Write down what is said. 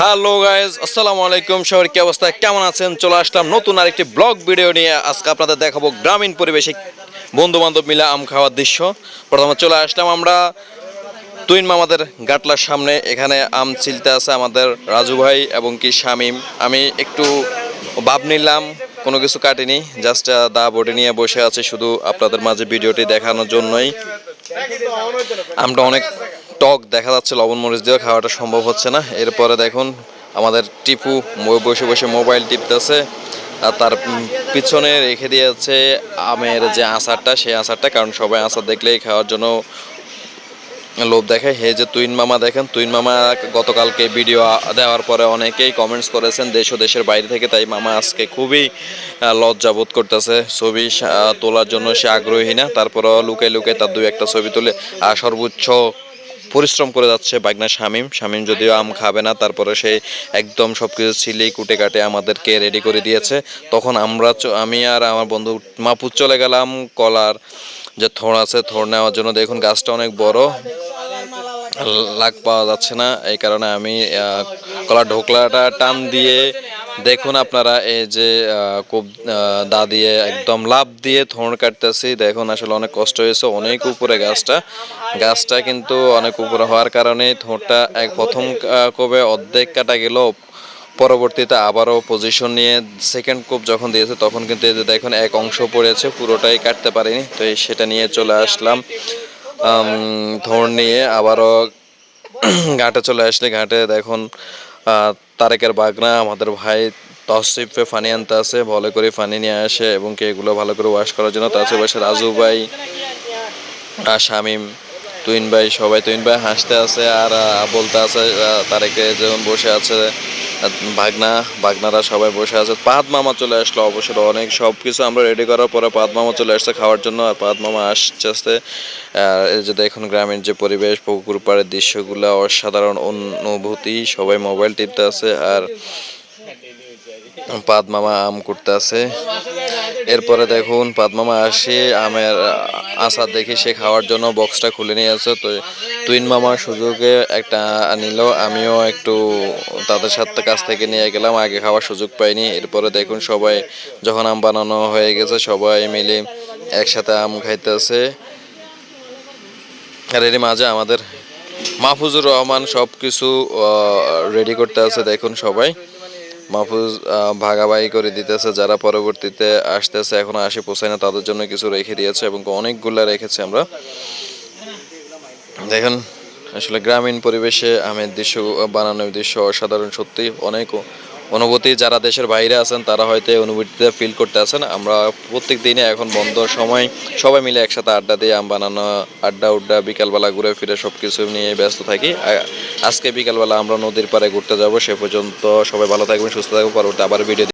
Hello guys আসসালামু আলাইকুম সবার কি অবস্থা? কেমন আছেন? চলে আসলাম নতুন আরেকটি ব্লগ ভিডিও নিয়ে। আজকে আপনাদের দেখাবো গ্রামীণ পরিবেশে বন্ধু বান্ধব মিলে আম খাওয়ার দৃশ্য। প্রথমে চলে আসলাম আমরা তুইন মামাদের গাটলার সামনে। এখানে আম ছিলতে আছে আমাদের রাজু ভাই এবং কি শামিম। আমি একটু ভাব নিলাম, কোনো কিছু কাটিনি জাস্ট দা বডি নিয়ে বসে আছে শুধু আপনাদের মাঝে ভিডিওটি দেখানোর জন্যই। আমটা অনেক টক দেখা যাচ্ছে লবণ মরিচ দিয়ে খাওয়াটা সম্ভব হচ্ছে না। এরপরে দেখুন আমাদের টিপু বসে বসে মোবাইল টিপতেছে আর তার পিছনে রেখে দিয়েছে আমের যে আচারটা সেই আচারটা কারণ সবাই আচার দেখলেই খাওয়ার জন্য লোভ দেখায়। হে যে তুইন মামা দেখেন তুইন মামা গতকালকে ভিডিও দেওয়ার পরে অনেকেই কমেন্টস করেছেন দেশ ও দেশের বাইরে থেকে তাই মামা আজকে খুবই আহ, লজ্জা বোধ করতেছে। ছবি তোলার জন্য সে আগ্রহী না তারপরেও লুকে লুকে তার দুই একটা ছবি তুলে সর্বোচ্চ পরিশ্রম করে যাচ্ছে বাগনা শামিম। শামিম যদিও আম খাবে না, তারপরে সে একদম সব কিছু ছিলেই কুটে কাটে আমাদেরকে রেডি করে দিয়েছে। তখন আমরা আমি আর আমার বন্ধু মাপুর চলে গেলাম, কলার যে থোড় আছে, থোড় নেওয়ার জন্য। দেখুন, গাছটা অনেক বড়। লাগ পাওয়া যাচ্ছে না। এই কারণে আমি কলা ঢোকলাটা টান দিয়ে দেখুন আপনারা, এই যে খুব দা দিয়ে একদম লাভ দিয়ে থোড় কাটতেছি। দেখুন আসলে অনেক কষ্ট হয়েছে, অনেক উপরে গাছটা। গাছটা কিন্তু অনেক উপরে হওয়ার কারণে থোঁড়টা এক প্রথম কবে অর্ধেক কাটা গেল। পরবর্তীতে আবারও পজিশন নিয়ে সেকেন্ড কোপ যখন দিয়েছে, তখন কিন্তু এই যে দেখুন এক অংশ পড়েছে, পুরোটাই কাটতে পারিনি। তো সেটা নিয়ে চলে আসলাম। ধর নিয়ে আবারও ঘাটে চলে আসলে ঘাটে দেখুন তারেকের বাগনা আমাদের ভাই তসিফে ফানি আনতে আসে ভালো করে ফানি নিয়ে আসে এবং কি এগুলো ভালো করে ওয়াশ করার জন্য তার পাশে রাজু ভাই আর শামিম তুইন ভাই, সবাই তুইন ভাই হাসতে আছে আর বলতে আছে তারেকে যেমন বসে আছে ভাগনা, ভাগনারা সবাই বসে আছে। পাদ মামা চলে আসলো অবসর, অনেক সব কিছু আমরা রেডি করার পরে পাদ মামা চলে আসছে খাওয়ার জন্য আর পাদ মামা আসছে আসতে এই যে দেখুন গ্রামীণ যে পরিবেশ, পুকুর পাড়ের দৃশ্যগুলো অসাধারণ অনুভূতি, সবাই মোবাইল টিপতে আছে আর পাদ মামা আম করতে আছে। এরপরে দেখুন পাদমামা আসে, আমের আচার দেখি সে খাওয়ার জন্য বক্সটা খুলে নিয়ে আসে। তো তুইন মামার সুযোগে একটা নিল, আমিও একটু তাদের সাথে কাছ থেকে নিয়ে গেলাম, আগে খাওয়ার সুযোগ পাইনি। এরপরে দেখুন, সবাই যখন আম বানানো হয়ে গেছে, সবাই মিলে একসাথে আম খাইতে খাইতেছে আর এর মাঝে আমাদের মাহফুজুর রহমান সব কিছু রেডি করতে আছে, দেখুন সবাই। মাহফুজ ভাগাভাগি করে দিতেছে, যারা পরবর্তীতে আসতেছে, এখনও আসে পৌঁছায় না, তাদের জন্য কিছু রেখে দিয়েছে এবং অনেকগুলো রেখেছে আমরা। দেখেন, আসলে গ্রামীণ পরিবেশে আমের দৃশ্য, বানানোর দৃশ্য অসাধারণ, সত্যি অনেক অনুভূতি, যারা দেশের বাইরে আছেন, তারা হয়তো এই অনুভূতিটা ফিল করতে আছেন। আমরা প্রত্যেক দিনে এখন বন্ধ সময়, সবাই মিলে একসাথে আড্ডা দিয়ে আম বানানো, আড্ডা উড্ডা, বিকালবেলা ঘুরে ফিরে সব কিছু নিয়ে ব্যস্ত থাকি। আজকে বিকালবেলা আমরা নদীর পাড়ে ঘুরতে যাব, সে পর্যন্ত সবাই ভালো থাকবেন, সুস্থ থাকবেন, পরবর্তী আবার ভিডিও